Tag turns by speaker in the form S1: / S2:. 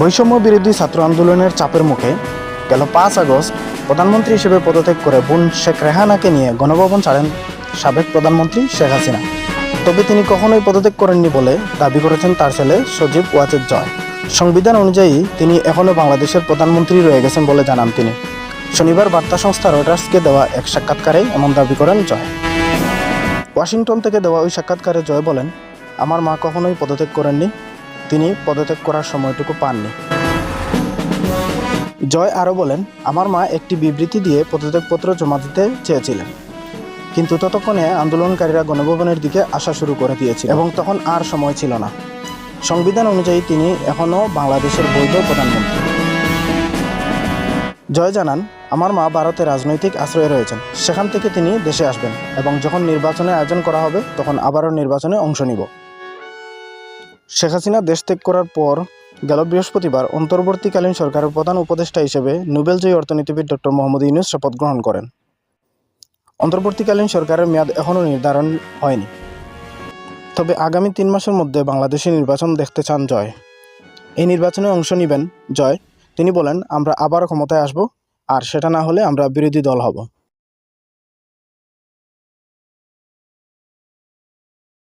S1: বৈষম্য বিরোধী ছাত্র আন্দোলনের চাপের মুখে গেল পাঁচ আগস্ট প্রধানমন্ত্রী হিসেবে পদত্যাগ করে বোন শেখ রেহানাকে নিয়ে গণভবন ছাড়েন সাবেক প্রধানমন্ত্রী শেখ হাসিনা। তবে তিনি কখনোই পদত্যাগ করেননি বলে দাবি করেছেন তার ছেলে সজীব ওয়াজেদ জয়। সংবিধান অনুযায়ী তিনি এখনও বাংলাদেশের প্রধানমন্ত্রী রয়ে গেছেন বলে জানান তিনি। শনিবার বার্তা সংস্থা রয়টার্সকে দেওয়া এক সাক্ষাৎকারে এমন দাবি করেন জয়। ওয়াশিংটন থেকে দেওয়া ওই সাক্ষাৎকারে জয় বলেন, আমার মা কখনোই পদত্যাগ করেননি। তিনি পদত্যাগ করার সময়টুকু পাননি। জয় আরও বলেন, আমার মা একটি বিবৃতি দিয়ে পদত্যাগপত্র জমা দিতে চেয়েছিলেন। কিন্তু ততক্ষণে আন্দোলনকারীরা গণভবনের দিকে আসা শুরু করে দিয়েছিল এবং তখন আর সময় ছিল না। সংবিধান অনুযায়ী তিনি এখনও বাংলাদেশের বৈধ প্রধানমন্ত্রী। জয় জানান, আমার মা ভারতে রাজনৈতিক আশ্রয়ে রয়েছেন। সেখান থেকে তিনি দেশে আসবেন এবং যখন নির্বাচনের আয়োজন করা হবে, তখন আবারও নির্বাচনে অংশ নিব। শেখ হাসিনা দেশ ত্যাগ করার পর গেল বৃহস্পতিবার অন্তর্বর্তীকালীন সরকারের প্রধান উপদেষ্টা হিসেবে নোবেলজয়ী অর্থনীতিবিদ ডক্টর মোহাম্মদ ইউনুস শপথ গ্রহণ করেন। অন্তর্বর্তীকালীন সরকারের মেয়াদ এখনও নির্ধারণ হয়নি। তবে আগামী তিন মাসের মধ্যে বাংলাদেশে নির্বাচন দেখতে চান জয়। এই নির্বাচনে অংশ নেবেন জয়। তিনি বলেন, আমরা আবার ক্ষমতায় আসব আর সেটা না হলে আমরা বিরোধী দল হব।